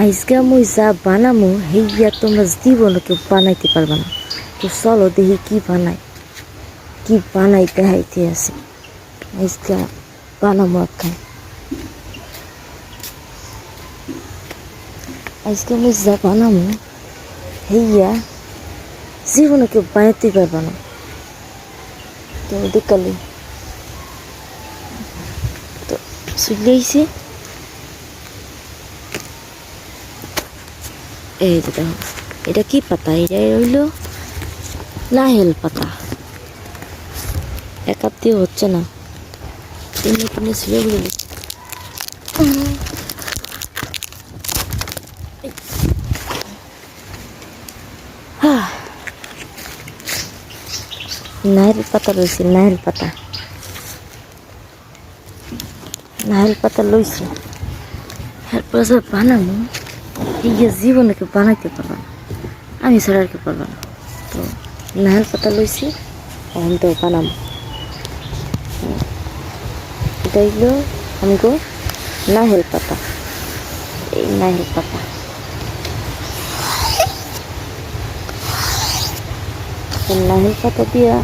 আইসগা মুই যা বানামু হেইয়া তোমরা জীবনে কেউ বানাইতে পারবে না। তো চলো দেখি কি বানাই কি বানাইতে হাইতে আছে আইসগা বানামু একখান আজকে মুই যা বানামু হেইয়া জীবনে কেউ বানাইতে পারবে না। তো দেখালি। তো চলে আইছে। এই যে দেখো, এটা কি পাতা? এটা রইল নাহেল পাতা। এক দিয়ে হচ্ছে না। তিনে তিনে ছিঁড়ে বলে নাহেল পাতা রয়েছে নাহেল পাতা। নাহেল পাতা লইছে। এরপরে বানাবো। এই জীবনে কেউ বানাইতে পারবে না, আমি ছাড়া আর কেউ পারবে না। তো নাহেল পাতা লইছি, এখন তো বানাবো। এটা হইল আমি গো নাহেল পাতা। এই নাহেল পাতা। নাহেল পাতা দিয়া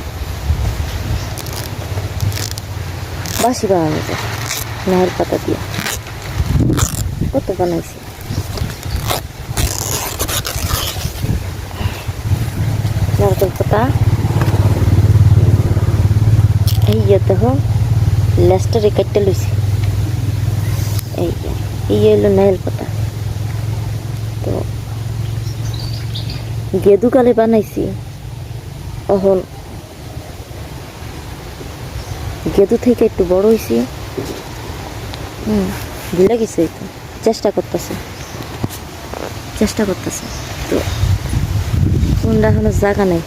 বাসি বানানো যায় নাহেল পাতা দিয়া। কত বানাইছি? নারকেল পাতা এই যে দেখো, লেস্টারে কাটতে লইছি। এই এই হলো নাইল পাতা। তো, গেদু কালে বানাইছি। অহন গেদু থেকে একটু বড় হয়েছি হুম, ভুলে গেছে চেষ্টা করতেছে। চেষ্টা করতেছে। তো কোনটা এখনও জায়গা নাই।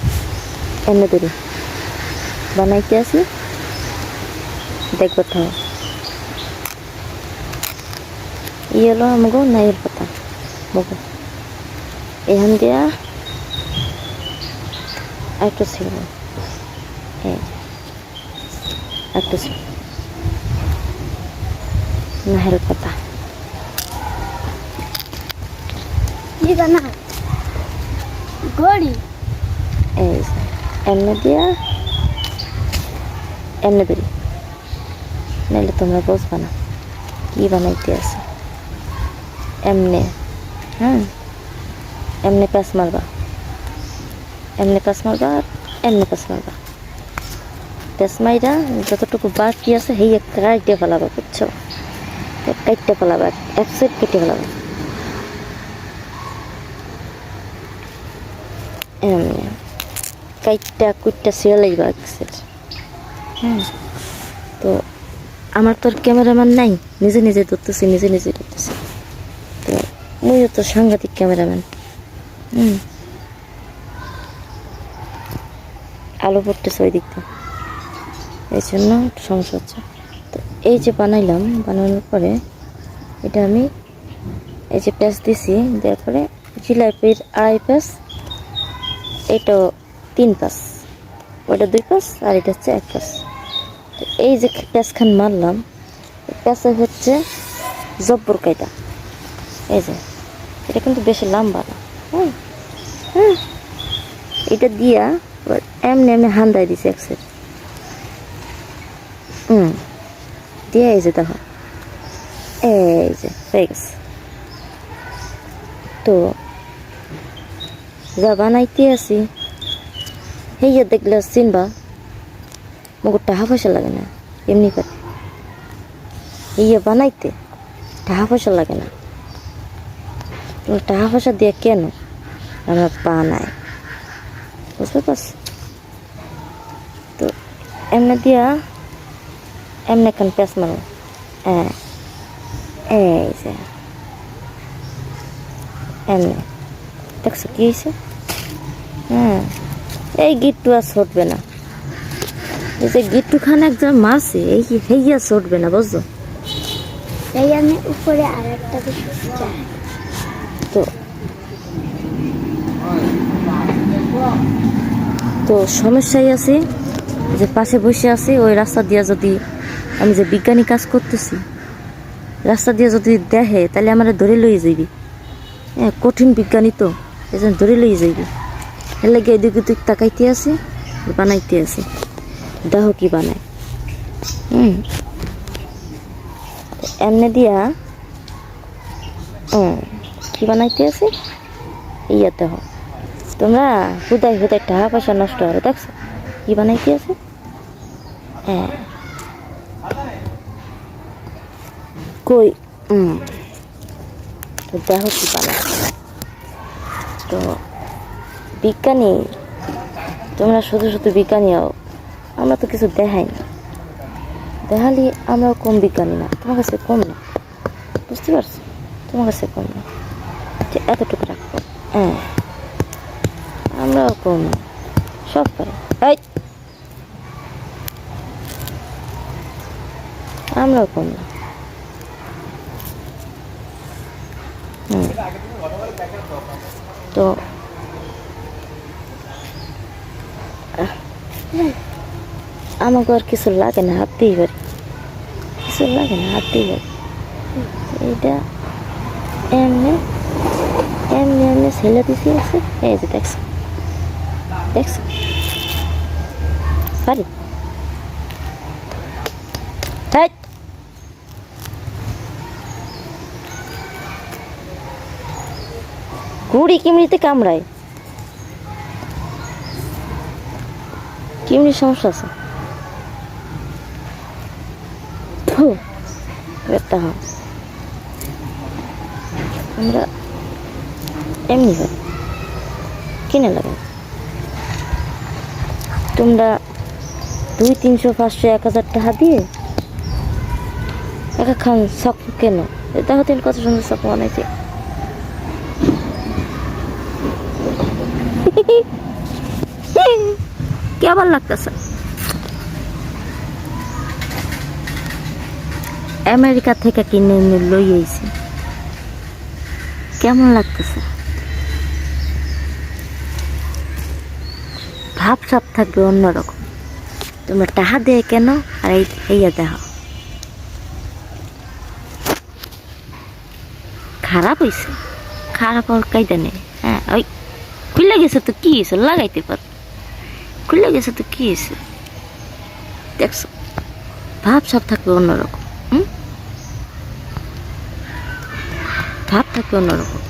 এমনি ধরে বানাইতে আছি? দেখব থাও ই হলো আমাকে নাইয়ের পাতা। মগো এখান দিয়া একটু ছিল। এই। একটু ছিল। নাহেল পাতা। না গড়ি এই এমনি দিয়া এমনি ধরি নাহলে তোমরা বুঝবা না। কি বানাইতে আছে? এমনি। হ্যাঁ? এমনি প্যাস মারবা। এমনি প্যাস মারবা এমনি প্যাস মারবা। প্যাস মাইরা যতটুকু বাকি আছে, সেই কাইটে ফেলাবা, বুঝছ? কাইটে ফেলাবা, এক সাইড কেটে ফেলাবা। এমনি কাইটটা কুইটটা ছিঁড়ে লাগবা হ্যাঁ তো আমার তো আর ক্যামেরাম্যান নাই নিজে নিজে ধরতেছি নিজে নিজে ধরতেছি তো মুইও তো সাংঘাতিক ক্যামেরাম্যান হুম আলো পড়তেছে ওই দিকটা এই জন্য সমস্যা হচ্ছে তো এই যে বানাইলাম বানানোর পরে এটা আমি এই যে প্যাঁচ দিছি দেওয়ার পরে জিলাপির আড়াই প্যাঁচ এটাও তিন পাস। ওটা দুই পাস আর এটা হচ্ছে এক পাস। এই যে প্যাঁচখান মারলাম প্যাঁচে হচ্ছে জব্বর কায়দা। এই যে, এটা কিন্তু বেশি লম্বা না হ্যাঁ? হ্যাঁ? এটা দিয়া এমনি আমি হান্দাই দিছি এক সাইড হুম, দিয়ে এই যে দেখো। এই যে, হয়ে গেছে। তো যা বানাইতে আছি। হেইয়া দেখলে চিনবা মগর টাকা পয়সা লাগে না, এমনি করে। ইয়ে বানাইতে, টাকা পয়সা লাগে না। টাকা পয়সা দিয়ে কেন আমরা বানাই? বুঝতে পারছি? তো এমনি দিয়া, এমনি কেন পেঁচ মারো হ্যাঁ এই যে। এমনি। দেখছ কি হয়েছে হ্যাঁ। এই গিট্টু আর ছুটবে না। এই যে গিট্টু খান একজন মারছে এই হেইয়া ছুটবে না বুঝছ? তাই আমি উপরে আর একটা তো তো সমস্যাই আছে যে পাশে বসে আছি ওই রাস্তা দিয়া যদি আমি যে বিজ্ঞানী কাজ করতেছি রাস্তা দিয়ে যদি দেখে তাহলে আমার ধরে লই যাবি হ্যাঁ কঠিন বিজ্ঞানী তো এজন ধরে লই যাইবি। এর লাগে এদিকে তুই তাকাইতে আছে, বানাইতে আছে। দেখো কি বানায়। হুম। এমনি দিয়া কি বানাইতে আছে? ইয়াতে হ তোমরা হুদাই হুদাই টাকা পয়সা নষ্ট হবে দেখছ? কি বানাইতে আছে? হ্যাঁ। কই? দেখো কি বানায়। তো বিজ্ঞানী? তোমরা শুধু শুধু বিজ্ঞানী হও। আমরা তো কিছু দেখাই না। দেখালি আমরাও কম বিজ্ঞানী না। তোমার কাছে কম না। বুঝতে পারছ? তোমার কাছে কম না। যে এতটুকু রাখব হ্যাঁ। আমরাও কম না। সব পারে। আমরাও কম না। তো আমাকে আর কিছু লাগে না হাঁটতেই পারি কিছু লাগে না হাঁটতেই পারি এইটা এমনি এমনি এমনি ছেলে দিছি আছে এই যে দেখছ দেখছ? পারি? হেই! কুড়ি কিমড়িতে কামড়ায়। কিমড়ির সমস্যা আছে? একটা হয় আমরা এমনি হয়। কিনে লাগে। তোমরা দুই তিনশো পাঁচশো এক হাজার টাকা দিয়ে একা খান শখ কেন? এটা তুমি কত সুন্দর শখ বানাইছে কেমন লাগতেছে? আমেরিকা থেকে কিনে এনে লই আইছি। কেমন লাগতেছে? ভাব সাপ থাকবে অন্যরকম। তোমরা টাহা দিয়ে কেন? আর এইয়া দেখো খারাপ হয়েছে খারাপ হওয়ার কায়দা নেই। হ্যাঁ ওই খুলে গেছে তো কি হয়েছে লাগাইতে পার খুলে গেছে তো কি হয়েছে? দেখছ ভাব সব থাকবে অন্যরকম হুম? ভাব থাকবে অন্যরকম।